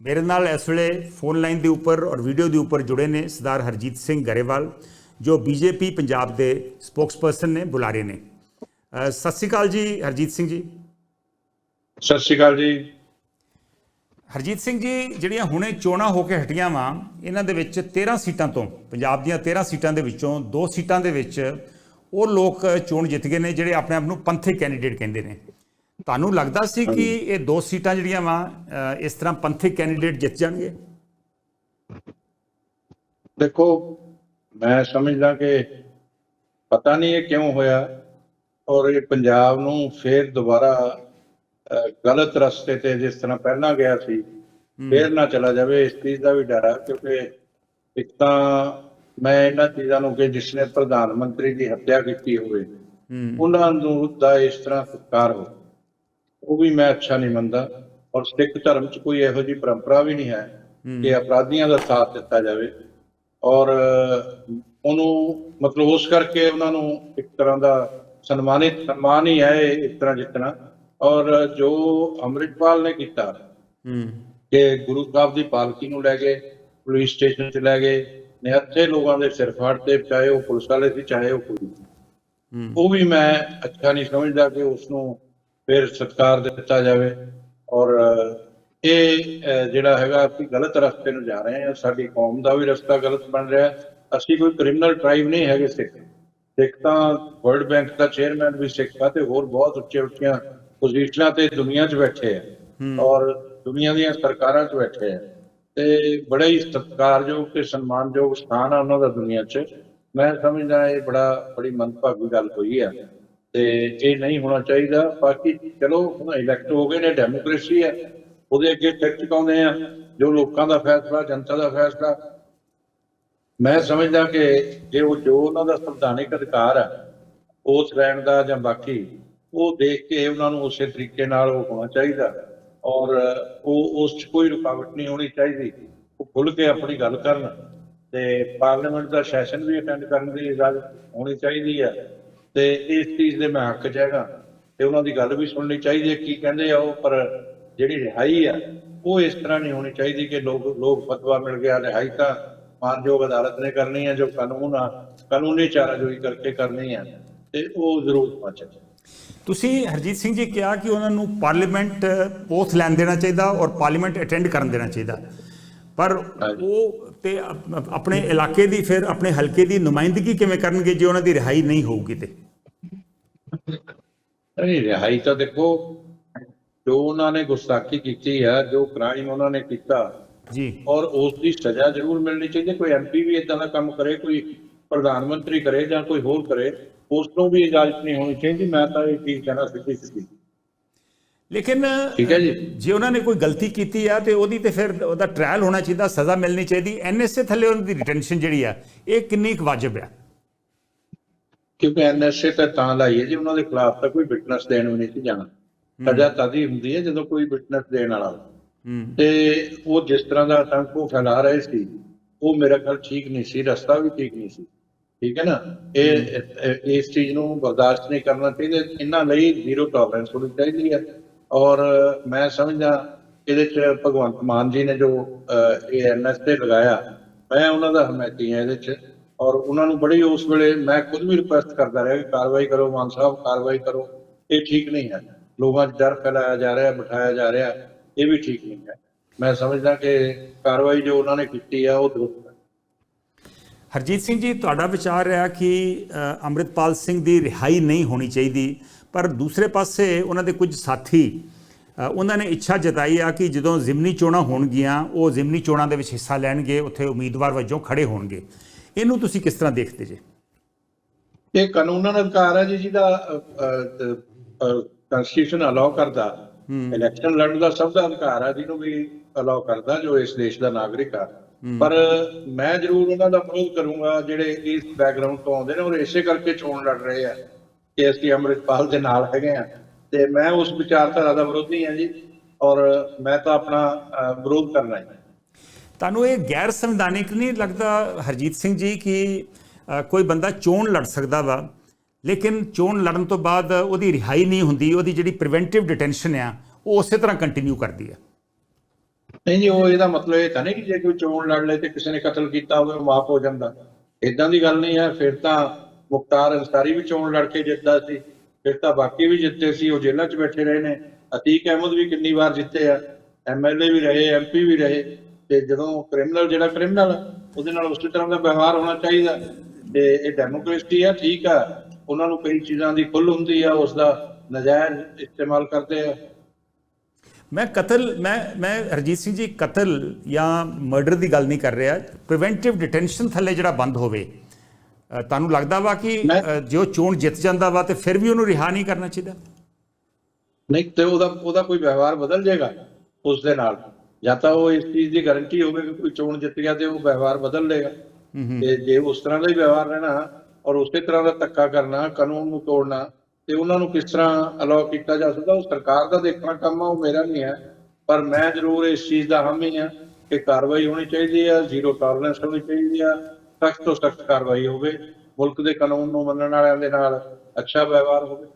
ਮੇਰੇ ਨਾਲ ਇਸ ਵੇਲੇ ਫੋਨ ਲਾਈਨ ਦੇ ਉੱਪਰ ਔਰ ਵੀਡੀਓ ਦੇ ਉੱਪਰ ਜੁੜੇ ਨੇ ਸਰਦਾਰ ਹਰਜੀਤ ਸਿੰਘ ਗਰੇਵਾਲ ਜੋ ਬੀਜੇਪੀ ਪੰਜਾਬ ਦੇ ਸਪੋਕਸਪਰਸਨ ਨੇ ਬੁਲਾਰੇ ਨੇ। ਸਤਿ ਸ਼੍ਰੀ ਅਕਾਲ ਜੀ ਹਰਜੀਤ ਸਿੰਘ ਜੀ। ਸਤਿ ਸ਼੍ਰੀ ਅਕਾਲ ਜੀ। ਹਰਜੀਤ ਸਿੰਘ ਜੀ ਜਿਹੜੀਆਂ ਹੁਣੇ ਚੋਣਾਂ ਹੋ ਕੇ ਹਟੀਆਂ ਵਾਂ ਇਹਨਾਂ ਦੇ ਵਿੱਚ 13 ਸੀਟਾਂ ਤੋਂ ਪੰਜਾਬ ਦੀਆਂ 13 ਸੀਟਾਂ ਦੇ ਵਿੱਚੋਂ ਦੋ ਸੀਟਾਂ ਦੇ ਵਿੱਚ ਉਹ ਲੋਕ ਚੋਣ ਜਿੱਤ ਗਏ ਨੇ ਜਿਹੜੇ ਆਪਣੇ ਆਪ ਨੂੰ ਪੰਥਕ ਕੈਂਡੀਡੇਟ ਕਹਿੰਦੇ ਨੇ। ਤੁਹਾਨੂੰ ਲੱਗਦਾ ਸੀ ਕਿ ਇਹ ਦੋ ਸੀਟਾਂ ਜਿਹੜੀਆਂ ਵਾਂ ਇਸ ਤਰ੍ਹਾਂ ਪੰਥਕ ਕੈਂਡੀਡੇਟ ਜਿੱਤ ਜਾਣਗੇ? ਦੇਖੋ ਮੈਂ ਸਮਝਦਾ ਕਿ ਪਤਾ ਨਹੀਂ ਇਹ ਕਿਉਂ ਹੋਇਆ ਔਰ ਇਹ ਪੰਜਾਬ ਨੂੰ ਫੇਰ ਦੁਬਾਰਾ ਗਲਤ ਰਸਤੇ ਤੇ ਜਿਸ ਤਰ੍ਹਾਂ ਪਹਿਲਾਂ ਗਿਆ ਸੀ ਫੇਰ ਨਾ ਚਲਾ ਜਾਵੇ ਇਸ ਚੀਜ਼ ਦਾ ਵੀ ਡਰ ਹੈ ਕਿਉਂਕਿ ਇੱਕ ਤਾਂ ਮੈਂ ਇਹਨਾਂ ਚੀਜ਼ਾਂ ਨੂੰ ਕਿ ਜਿਸਨੇ ਪ੍ਰਧਾਨ ਮੰਤਰੀ ਦੀ ਹੱਤਿਆ ਕੀਤੀ ਹੋਵੇ ਉਹਨਾਂ ਨੂੰ ਦਾ ਇਸ ਤਰ੍ਹਾਂ ਸਤਿਕਾਰ ਹੋ ਉਹ ਵੀ ਮੈਂ ਅੱਛਾ ਨਹੀਂ ਮੰਨਦਾ ਔਰ ਸਿੱਖ ਧਰਮ 'ਚ ਕੋਈ ਇਹੋ ਜਿਹੀ ਪਰੰਪਰਾ ਵੀ ਨਹੀਂ ਹੈ ਕਿ ਅਪਰਾਧੀਆਂ ਦਾ ਸਾਥ ਦਿੱਤਾ ਜਾਵੇ। ਔਰ ਉਹਨੂੰ ਮਤਲਬ ਉਸ ਕਰਕੇ ਉਹਨਾਂ ਨੂੰ ਇੱਕ ਤਰ੍ਹਾਂ ਦਾ ਸਨਮਾਨਿਤ ਸਨਮਾਨ ਹੀ ਹੈ ਇੱਕ ਤਰ੍ਹਾਂ ਜਿੱਤਣਾ। ਔਰ ਜੋ ਅੰਮ੍ਰਿਤਪਾਲ ਨੇ ਕੀਤਾ ਹੂੰ। ਕਿ ਗੁਰੂ ਸਾਹਿਬ ਦੀ ਪਾਲਕੀ ਨੂੰ ਲੈ ਕੇ ਪੁਲਿਸ ਸਟੇਸ਼ਨ 'ਚ ਲੈ ਗਏ ਨਿਹੱਥੇ ਲੋਕਾਂ ਦੇ ਸਿਰ ਫਾੜ ਤੇ ਚਾਹੇ ਉਹ ਪੁਲਿਸ ਵਾਲੇ ਸੀ ਚਾਹੇ ਉਹ ਕੋਈ ਉਹ ਵੀ ਮੈਂ ਅੱਛਾ ਨਹੀਂ ਸਮਝਦਾ ਕਿ ਉਸ ਨੂੰ ਫਿਰ ਸਤਿਕਾਰ ਦਿੱਤਾ ਜਾਵੇ ਔਰ ਇਹ ਜਿਹੜਾ ਹੈਗਾ ਅਸੀਂ ਗਲਤ ਰਸਤੇ ਨੂੰ ਜਾ ਰਹੇ ਹਾਂ ਸਾਡੀ ਕੌਮ ਦਾ ਵੀ ਰਸਤਾ ਗਲਤ ਬਣ ਰਿਹਾ ਅਸੀਂ ਕੋਈ ਕ੍ਰਿਮੀਨਲ ਟ੍ਰਾਈਬ ਨਹੀਂ ਹੈਗੇ ਸਿੱਖ। ਸਿੱਖ ਤਾਂ ਵਰਲਡ ਬੈਂਕ ਦਾ ਚੇਅਰਮੈਨ ਵੀ ਸਿੱਖ ਆ ਤੇ ਹੋਰ ਬਹੁਤ ਉੱਚੇ ਉੱਚੀਆਂ ਪੋਜੀਸ਼ਨਾਂ ਤੇ ਦੁਨੀਆ 'ਚ ਬੈਠੇ ਆ। ਔਰ ਦੁਨੀਆ ਦੀਆਂ ਸਰਕਾਰਾਂ 'ਚ ਬੈਠੇ ਆ। ਤੇ ਬੜਾ ਹੀ ਸਤਿਕਾਰਯੋਗ ਤੇ ਸਨਮਾਨਯੋਗ ਸਥਾਨ ਆ ਉਹਨਾਂ ਦਾ ਦੁਨੀਆ 'ਚ। ਮੈਂ ਸਮਝਦਾ ਇਹ ਬੜਾ ਬੜੀ ਮੰਦਭਾਗੀ ਗੱਲ ਹੋਈ ਆ। ਤੇ ਇਹ ਨਹੀਂ ਹੋਣਾ ਚਾਹੀਦਾ। ਬਾਕੀ ਚਲੋ, ਹੁਣ ਇਲੈਕਟ ਹੋ ਗਏ ਨੇ ਡੈਮੋਕ੍ਰੇਸੀ ਹੈ ਉਹਦੇ ਅੱਗੇ ਸਿਰ ਝੁਕਾਉਂਦੇ ਆ, ਜੋ ਲੋਕਾਂ ਦਾ ਫੈਸਲਾ, ਜਨਤਾ ਦਾ ਫੈਸਲਾ। ਮੈਂ ਸਮਝਦਾ ਕਿ ਜੇ ਉਹ ਜੋ ਉਹਨਾਂ ਦਾ ਸੰਵਿਧਾਨਿਕ ਅਧਿਕਾਰ ਹੈ ਉਸ ਰਹਿਣ ਦਾ ਜਾਂ ਬਾਕੀ, ਉਹ ਦੇਖ ਕੇ ਉਹਨਾਂ ਨੂੰ ਉਸੇ ਤਰੀਕੇ ਨਾਲ ਉਹ ਹੋਣਾ ਚਾਹੀਦਾ। ਔਰ ਉਹ ਉਸ 'ਚ ਕੋਈ ਰੁਕਾਵਟ ਨਹੀਂ ਹੋਣੀ ਚਾਹੀਦੀ। ਉਹ ਖੁੱਲ ਕੇ ਆਪਣੀ ਗੱਲ ਕਰਨ। ਤੇ ਪਾਰਲੀਮੈਂਟ ਦਾ ਸੈਸ਼ਨ ਵੀ ਅਟੈਂਡ ਕਰਨ ਦੀ ਇਜਾਜ਼ਤ ਹੋਣੀ ਚਾਹੀਦੀ ਹੈ ਤੇ ਇਸ ਚੀਜ਼ ਦੇ ਮੈਂ ਹੱਕ 'ਚ ਹੈਗਾ। ਤੇ ਉਹਨਾਂ ਦੀ ਗੱਲ ਵੀ ਸੁਣਨੀ ਚਾਹੀਦੀ ਹੈ ਕੀ ਕਹਿੰਦੇ ਆ ਉਹ ਪਰ ਜਿਹੜੀ ਰਿਹਾਈ ਆ ਉਹ ਇਸ ਤਰ੍ਹਾਂ ਨਹੀਂ ਹੋਣੀ ਚਾਹੀਦੀ ਕਿ ਲੋਕ ਲੋਕ ਫਤਵਾ ਮਿਲ ਗਿਆ ਰਿਹਾਈ ਤਾਂ ਮਾਨਯੋਗ ਅਦਾਲਤ ਨੇ ਕਰਨੀ ਹੈ ਜੋ ਕਾਨੂੰਨ ਆ ਕਾਨੂੰਨੀ ਚਾਰਾਜੋਈ ਕਰਕੇ ਕਰਨੀ ਹੈ ਤੇ ਉਹ ਜ਼ਰੂਰ ਚਾਹੀਦਾ ਤੁਸੀਂ ਹਰਜੀਤ ਸਿੰਘ ਜੀ ਕਿਹਾ ਕਿ ਉਹਨਾਂ ਨੂੰ ਪਾਰਲੀਮੈਂਟ ਪੋਥ ਲੈਣ ਦੇਣਾ ਚਾਹੀਦਾ ਔਰ ਪਾਰਲੀਮੈਂਟ ਅਟੈਂਡ ਕਰਨ ਦੇਣਾ ਚਾਹੀਦਾ। ਪਰ। ਉਹ ਤੇ ਆਪਣੇ ਇਲਾਕੇ ਦੀ ਫਿਰ ਆਪਣੇ ਹਲਕੇ ਦੀ ਨੁਮਾਇੰਦਗੀ ਕਿਵੇਂ ਕਰਨਗੇ ਜੇ ਉਹਨਾਂ ਦੀ ਰਿਹਾਈ ਨਹੀਂ ਹੋਊਗੀ ਤੇ? ਨਹੀਂ ਰਿਹਾਈ ਤਾਂ ਦੇਖੋ ਜੋ ਉਹਨਾਂ ਨੇ ਗੁਸਤਾਖੀ ਕੀਤੀ ਹੈ ਜੋ ਕ੍ਰਾਈਮ ਉਹਨਾਂ ਨੇ ਕੀਤਾ ਜੀ। ਔਰ ਉਸ ਦੀ ਸਜ਼ਾ ਜ਼ਰੂਰ ਮਿਲਣੀ ਚਾਹੀਦੀ। ਕੋਈ ਐਮਪੀ ਵੀ ਇਦਾਂ ਦਾ ਕੰਮ ਕਰੇ ਕੋਈ ਪ੍ਰਧਾਨ ਮੰਤਰੀ ਕਰੇ ਜਾਂ ਕੋਈ ਹੋਰ ਕਰੇ ਉਸ ਨੂੰ ਵੀ ਇਜਾਜ਼ਤ ਨਹੀਂ ਹੋਣੀ ਚਾਹੀਦੀ। ਮੈਂ ਤਾਂ ਇਹ ਚੀਜ਼ ਕਹਿਣਾ ਸਿੱਧੀ ਸਿੱਧੀ। ਲੇਕਿਨ ਠੀਕ ਹੈ ਜੀ। ਜੇ ਉਹਨਾਂ ਨੇ ਕੋਈ ਗਲਤੀ ਕੀਤੀ ਆ ਤੇ ਉਹਦੀ ਤੇ ਫਿਰ ਉਹਦਾ ਟ੍ਰਾਇਲ ਹੋਣਾ ਚਾਹੀਦਾ ਸਜ਼ਾ ਮਿਲਣੀ ਚਾਹੀਦੀ। ਐਨਐਸਏ ਥੱਲੇ ਉਹਨਾਂ ਦੀ ਰਿਟੈਂਸ਼ਨ ਜਿਹੜੀ ਆ ਇਹ ਕਿੰਨੀ ਕੁ ਵਾਜਬ ਆ? ਕਿਉਂਕਿ ਐਨਐਸਏ ਤਾਂ ਤਾਂ ਲਾਈ ਹੈ ਜੀ ਉਹਨਾਂ ਦੇ ਖਿਲਾਫ ਤਾਂ ਕੋਈ ਵਿਟਨੈਸ ਦੇਣ ਵੀ ਨਹੀਂ ਸੀ ਜਾਣਾ। ਸਜ਼ਾ ਤਦ ਹੁੰਦੀ ਹੈ ਜਦੋਂ ਕੋਈ ਵਿਟਨੈਸ ਦੇਣ ਵਾਲਾ ਤੇ ਉਹ ਜਿਸ ਤਰ੍ਹਾਂ ਦਾ ਆਤੰਕ ਉਹ ਫੈਲਾ ਰਹੇ ਸੀ ਉਹ ਮੇਰਾ ਖਿਆਲ ਠੀਕ ਨਹੀਂ ਸੀ ਰਸਤਾ ਵੀ ਠੀਕ ਨਹੀਂ ਸੀ। ਠੀਕ ਹੈ ਨਾ? ਇਹ ਇਸ ਚੀਜ਼ ਨੂੰ ਬਰਦਾਸ਼ਤ ਨਹੀਂ ਕਰਨਾ ਚਾਹੀਦਾ। ਇਹਨਾਂ ਲਈ ਜ਼ੀਰੋ ਟੋਲਰੈਂਸ ਹੋਣੀ ਚਾਹੀਦੀ ਹੈ। ਔਰ ਮੈਂ ਸਮਝਦਾ ਇਹਦੇ ਚ ਭਗਵੰਤ ਮਾਨ ਜੀ ਨੇ ਜੋ ਇਹ ਐਨਐਸ ਤੇ ਲਗਾਇਆ ਮੈਂ ਉਹਨਾਂ ਦਾ ਹਮਾਇਤੀ ਹਾਂ ਇਹਦੇ ਚ। ਔਰ ਉਹਨਾਂ ਨੂੰ ਬੜੀ ਉਸ ਵੇਲੇ ਮੈਂ ਖੁਦ ਵੀ ਰਿਕੁਐਸਟ ਕਰਦਾ ਰਿਹਾ ਕਿ ਕਾਰਵਾਈ ਕਰੋ ਮਾਨ ਸਾਹਿਬ ਕਾਰਵਾਈ ਕਰੋ। ਇਹ ਠੀਕ ਨਹੀਂ ਹੈ। ਲੋਕਾਂ 'ਚ ਡਰ ਫੈਲਾਇਆ ਜਾ ਰਿਹਾ ਬਿਠਾਇਆ ਜਾ ਰਿਹਾ। ਇਹ ਵੀ ਠੀਕ ਨਹੀਂ ਹੈ। ਮੈਂ ਸਮਝਦਾ ਕਿ ਕਾਰਵਾਈ ਜੋ ਉਹਨਾਂ ਨੇ ਕੀਤੀ ਆ ਉਹ ਦੁਰਸਤ ਹੈ। ਹਰਜੀਤ ਸਿੰਘ ਜੀ ਤੁਹਾਡਾ ਵਿਚਾਰ ਰਿਹਾ ਕਿ ਅ, ਅੰਮ੍ਰਿਤਪਾਲ ਸਿੰਘ ਦੀ ਰਿਹਾਈ ਨਹੀਂ ਹੋਣੀ ਚਾਹੀਦੀ ਪਰ ਦੂਸਰੇ ਪਾਸੇ ਉਹਨਾਂ ਦੇ ਕੁਝ ਸਾਥੀ ਉਹਨਾਂ ਨੇ ਇੱਛਾ ਜਤਾਈ ਆ ਕਿ ਜਦੋਂ ਜ਼ਿਮਨੀ ਚੋਣਾਂ ਹੋਣਗੀਆਂ ਉਹ ਜ਼ਿਮਨੀ ਚੋਣਾਂ ਦੇ ਵਿੱਚ ਹਿੱਸਾ ਲੈਣਗੇ ਉੱਥੇ ਉਮੀਦਵਾਰ ਵਜੋਂ ਖੜੇ ਹੋਣਗੇ। ਇਹਨੂੰ ਤੁਸੀਂ ਕਿਸ ਤਰ੍ਹਾਂ ਦੇਖਦੇ ਜੇ? ਇਹ ਕਾਨੂੰਨ ਅਧਿਕਾਰ ਹੈ ਜੀ ਜਿਹਦਾ ਕਨਸਟੀਟਿਊਸ਼ਨ ਅਲਾਉ ਕਰਦਾ। ਇਲੈਕਸ਼ਨ ਲੜਨ ਦਾ ਸਭ ਦਾ ਅਧਿਕਾਰ ਹੈ ਜਿਹਨੂੰ ਵੀ ਅਲਾਉ ਕਰਦਾ ਜੋ ਇਸ ਦੇਸ਼ ਦਾ ਨਾਗਰਿਕ ਆ। ਪਰ ਮੈਂ ਜ਼ਰੂਰ ਉਹਨਾਂ ਦਾ ਵਿਰੋਧ ਕਰੂੰਗਾ ਜਿਹੜੇ ਇਸ ਬੈਕਗ੍ਰਾਉਂਡ ਤੋਂ ਆਉਂਦੇ ਨੇ ਔਰ ਇਸੇ ਕਰਕੇ ਚੋਣ ਲੜ ਰਹੇ ਆ ਕਿ ਅਸੀਂ ਅੰਮ੍ਰਿਤਪਾਲ ਦੇ ਨਾਲ ਹੈਗੇ ਆ। ਤੇ ਮੈਂ ਉਸ ਵਿਚਾਰਧਾਰਾ ਦਾ ਵਿਰੋਧੀ ਹਾਂ ਜੀ ਔਰ ਮੈਂ ਤਾਂ ਆਪਣਾ ਵਿਰੋਧ ਕਰਨਾ ਹੈ। ਤੁਹਾਨੂੰ ਇਹ ਗੈਰ ਸੰਵਿਧਾਨਿਕ ਨਹੀਂ ਲੱਗਦਾ ਹਰਜੀਤ ਸਿੰਘ ਜੀ ਕਿ ਕੋਈ ਬੰਦਾ ਚੋਣ ਲੜ ਸਕਦਾ ਵਾ, ਲੇਕਿਨ ਚੋਣ ਲੜਨ ਤੋਂ ਬਾਅਦ ਉਹਦੀ ਰਿਹਾਈ ਨਹੀਂ ਹੁੰਦੀ, ਉਹਦੀ ਜਿਹੜੀ ਪ੍ਰੀਵੈਂਟਿਵ ਡਿਟੈਂਸ਼ਨ ਆ, ਉਹ ਉਸੇ ਤਰ੍ਹਾਂ ਕੰਟੀਨਿਊ ਕਰਦੀ ਹੈ ਨਹੀਂ ਜੀ, ਉਹ ਇਹਦਾ ਮਤਲਬ ਇਹ ਤਾਂ ਨਹੀਂ ਕਿ ਜੇ ਕੋਈ ਚੋਣ ਲੜ ਲਏ ਤੇ ਕਿਸੇ ਨੇ ਕਤਲ ਕੀਤਾ ਹੋਵੇ ਮਾਫ ਹੋ ਜਾਂਦਾ। ਇਦਾਂ ਦੀ ਗੱਲ ਨਹੀਂ ਹੈ ਫਿਰ ਤਾਂ ਮੁਖਤਾਰ ਅੰਸਾਰੀ ਵੀ ਚੋਣ ਲੜ ਕੇ ਜਿੱਤਦਾ ਸੀ, ਫਿਰ ਤਾਂ ਬਾਕੀ ਵੀ ਜਿੱਤੇ ਸੀ, ਉਹ ਜੇਲ੍ਹਾਂ 'ਚ ਬੈਠੇ ਰਹੇ ਨੇ। ਅਤੀਕ ਅਹਿਮਦ ਵੀ ਕਿੰਨੀ ਵਾਰ ਜਿੱਤੇ ਆ ਐਮਐਲਏ ਵੀ ਰਹੇ ਐਮਪੀ ਵੀ ਰਹੇ। ਤੇ ਜਦੋਂ ਕ੍ਰਿਮੀਨਲ ਜਿਹੜਾ ਕ੍ਰਿਮੀਨਲ ਉਹਦੇ ਨਾਲ ਉਸੇ ਤਰ੍ਹਾਂ ਦਾ ਵਿਵਹਾਰ ਹੋਣਾ ਚਾਹੀਦਾ। ਤੇ ਇਹ ਡੈਮੋਕ੍ਰੇਸੀ ਆ ਠੀਕ ਆ। ਉਹਨਾਂ ਨੂੰ ਕਈ ਚੀਜ਼ਾਂ ਦੀ ਖੁੱਲ ਹੁੰਦੀ ਆ ਉਸ ਦਾ ਨਜਾਇਜ਼ ਇਸਤੇਮਾਲ ਕਰਦੇ ਆ। ਮੈਂ ਕਤਲ ਮੈਂ ਮੈਂ ਹਰਜੀਤ ਸਿੰਘ ਜੀ ਕਤਲ ਜਾਂ ਮਰਡਰ ਦੀ ਗੱਲ ਨਹੀਂ ਕਰ ਰਿਹਾ। ਪ੍ਰੀਵੈਂਟਿਵ ਡਿਟੈਂਸ਼ਨ ਥੱਲੇ ਜਿਹੜਾ ਬੰਦ ਹੋਵੇ ਤੁਹਾਨੂੰ ਲੱਗਦਾ ਵਾ ਕਿ ਜੇ ਚੋਣ ਜਿੱਤ ਜਾਂਦਾ ਵਾ ਤੇ ਫਿਰ ਵੀ ਉਹਨੂੰ ਰਿਹਾ ਨਹੀਂ ਕਰਨਾ ਚਾਹੀਦਾ? ਨਹੀਂ ਤੇ ਉਹਦਾ ਉਹਦਾ ਕੋਈ ਵਿਵਹਾਰ ਬਦਲ ਜਾਏਗਾ ਉਸ ਦੇ ਨਾਲ। ਜਾਂ ਤਾਂ ਉਹ ਇਸ ਚੀਜ਼ ਦੀ ਗਾਰੰਟੀ ਹੋਵੇ ਕਿ ਕੋਈ ਚੋਣ ਜਿੱਤ ਗਿਆ ਤੇ ਉਹ ਵਿਵਹਾਰ ਬਦਲ ਲੇਗਾ ਤੇ ਜੇ ਉਸ ਤਰ੍ਹਾਂ ਦਾ ਹੀ ਵਿਵਹਾਰ ਰਹਿਣਾ ਔਰ ਉਸੇ ਤਰ੍ਹਾਂ ਦਾ ਧੱਕਾ ਕਰਨਾ ਕਾਨੂੰਨ ਨੂੰ ਤੋੜਨਾ ਤੇ ਉਹਨਾਂ ਨੂੰ ਕਿਸ ਤਰ੍ਹਾਂ ਅਲਾਉ ਕੀਤਾ ਜਾ ਸਕਦਾ ਉਹ ਸਰਕਾਰ ਦਾ ਦੇਖਣਾ ਕੰਮ ਆ ਉਹ ਮੇਰਾ ਨਹੀਂ ਹੈ। ਪਰ ਮੈਂ ਜ਼ਰੂਰ ਇਸ ਚੀਜ਼ ਦਾ ਹਾਮੀ ਹਾਂ ਕਿ ਕਾਰਵਾਈ ਹੋਣੀ ਚਾਹੀਦੀ ਆ ਜ਼ੀਰੋ ਟੋਲਰੈਂਸ ਹੋਣੀ ਚਾਹੀਦੀ ਆ ਸਖਤ ਤੋਂ ਸਖਤ ਕਾਰਵਾਈ ਹੋਵੇ ਮੁਲਕ ਦੇ ਕਾਨੂੰਨ ਨੂੰ ਮੰਨਣ ਵਾਲਿਆਂ ਦੇ ਨਾਲ ਅੱਛਾ ਵਿਵਹਾਰ ਹੋਵੇ।